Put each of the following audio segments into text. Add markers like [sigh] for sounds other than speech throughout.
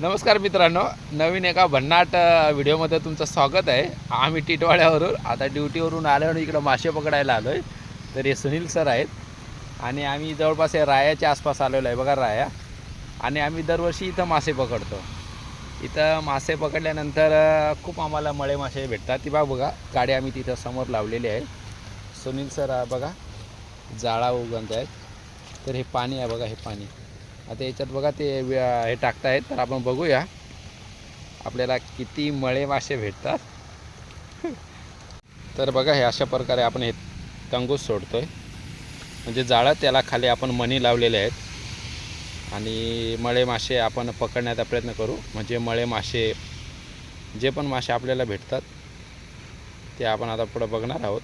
नमस्कार मित्रांनो नवीन एका भन्नाट व्हिडिओमध्ये तुमचं स्वागत आहे. आम्ही टिटवाड्यावरून आता ड्युटीवरून आलो आणि इकडं मासे पकडायला आलो आहे तर हे सुनील सर आहेत. आणि आम्ही जवळपास या रायाच्या आसपास आलेलो आहे. बघा राया. आणि आम्ही दरवर्षी इथं मासे पकडतो. इथं मासे पकडल्यानंतर खूप आम्हाला मळे मासे भेटतात. ती बघा बघा गाडी आम्ही तिथं समोर लावलेली आहे. सुनील सर बघा जाळा उगवत आहेत. तर हे पाणी आहे बघा हे पाणी. आता याच्यात बघा ते हे टाकतायत तर आपण बघूया. आपल्याला किती मळे मासे भेटतात. [laughs] तर बघा हे अशा प्रकारे आपण हे तंगूस सोडतोय. म्हणजे जाळं त्याला खाली आपण मणी लावलेले आहेत. आणि मळे मासे आपण पकडण्याचा प्रयत्न करू. म्हणजे मळे मासे जे पण मासे आपल्याला भेटतात ते आपण आता पुढं बघणार आहोत.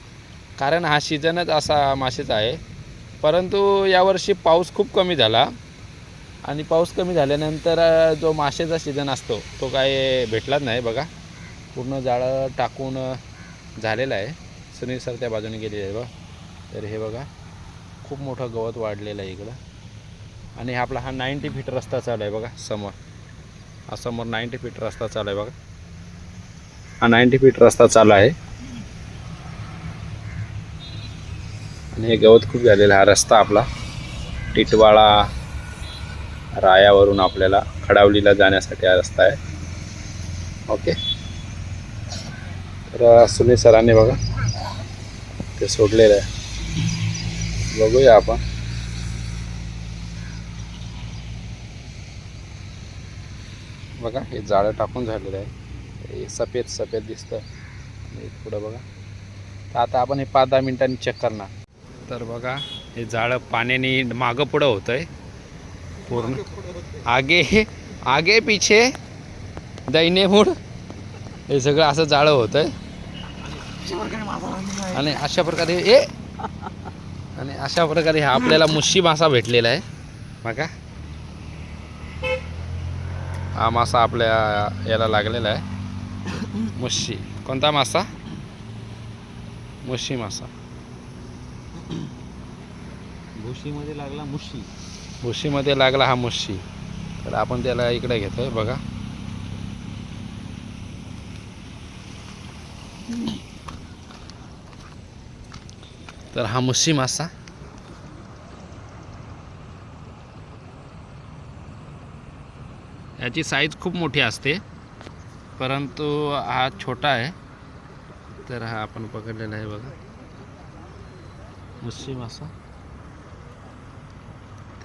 कारण हा सीझनच असा मासेचा आहे. परंतु यावर्षी पाऊस खूप कमी झाला. आणि पाऊस कमी झाल्यानंतर जो मासेचा सीझन असतो तो काय भेटलाच नाही बघा. पूर्ण जाळं टाकून झालेलं आहे. सुनील सर त्या बाजूने गेलेले आहे बघा. तर हे बघा खूप मोठं गवत वाढलेलं आहे इकडं. आणि आपला हा नाईंटी फीट रस्ता चालू आहे बघा समोर. हा समोर नाईंटी फीट रस्ता चालू आहे बघा. हा नाईंटी फीट रस्ता चालू आहे. आणि हे गवत खूप झालेलं हा रस्ता आपला. टिटवाळा रायावरून आपल्याला खडावलीला जाण्यासाठी हा रस्ता आहे. ओके. तर सुनील सरांनी बघा ते सोडलेलं आहे. बघूया आपण. बघा हे जाळं टाकून झालेलं आहे. हे सफेद सफेद दिसतं आणि पुढं बघा. तर आता आपण हे पाच दहा मिनटांनी चेक करणार. तर बघा हे जाळं पाण्याने मागं पुढं होतं आहे पूर्ण। आगे आगे पिछे दैने मुड हे सगळं असं जाळं होतं आहे आणि अशा प्रकारे ए आणि अशा प्रकारे हा आपल्याला मुशी मासा भेटलेला आहे. बघा. हा मासा आपल्या याला लागलेला आहे. मुशी कोणता मासा? मुशी मासा. भुशीमध्ये लागला मुशी मुशीमध्ये लागला हा मुशी. तर आपण त्याला इकडे घेतो आहे बघा. तर हा मुशी मासा. याची साईज खूप मोठी असते परंतु हा छोटा आहे. तर हा आपण पकडलेला आहे बघा. मुशी मासा.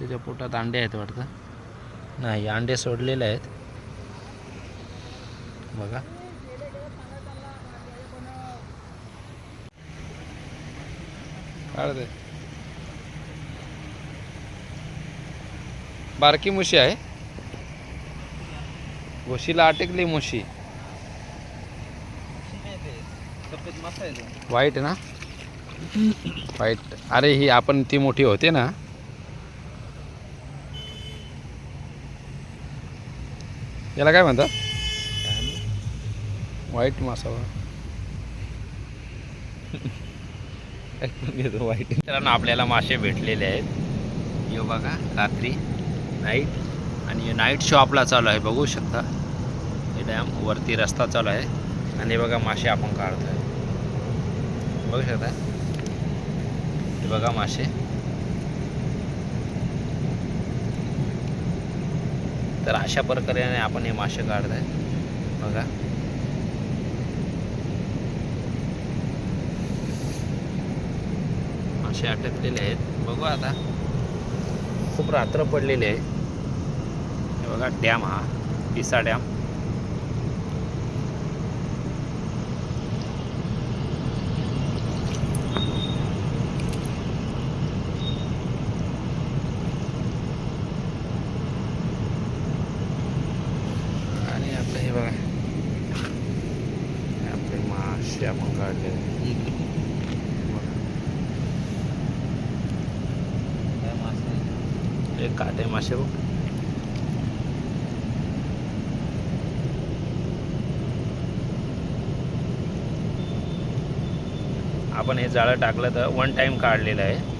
त्याच्या पोटात अंडे आहेत वाटतं? नाही अंडे सोडलेले आहेत. बघा. बारकी मुशी आहे. घोशीला अटकली मुशी. सफेद मासा आहे तो वाईट ना? वाईट. अरे ही आपण ती मोठी होते ना. याला काय म्हणतात ऐकून घेतो वाईट मित्रांनो आपल्याला मासे भेटलेले आहेत. यो बघा रात्री नाईट आणि नाईट शो आपला चालू आहे बघू शकता. हे डॅम वरती रस्ता चालू आहे. आणि बघा मासे आपण काढतोय. बघू शकता? हे बघा मासे. तर अशा प्रकारे आपण हे मासे काढतोय. बघा. मासे अटकलेले आहेत. बघू आता. खूप रात्र पडलेले आहे. बघा डॅम हा पिसा डॅम आणि आपलं हे बघा हे आपले मासे आपण काढले काय मासा आहे? हे काटे मासे बघ. आपण हे जाळं टाकलं तर वन टाईम काढलेलं आहे.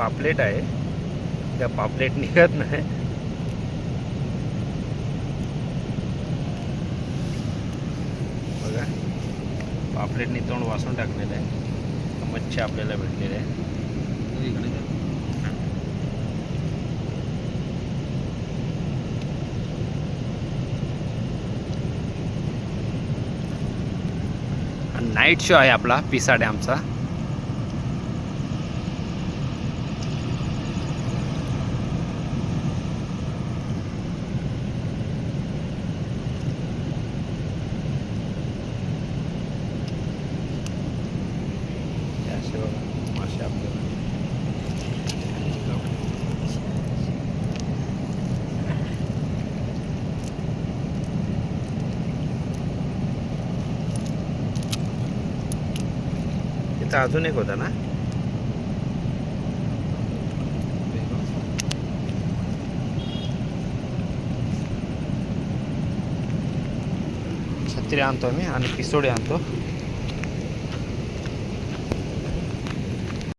पापलेट आहे. त्या पापलेट निघत नाही. बघा. पापलेटनी तोंड वासून टाकलेलं आहे. मच्छी आपल्याला भेटलेली आहे. इकडे. नाईट शो आहे आपला पिसा डॅमचा हे असे बघा मासे आपल्याला इथं अजून एक होता ना? छत्री आणतो मी आणि पिसोडी आणतो.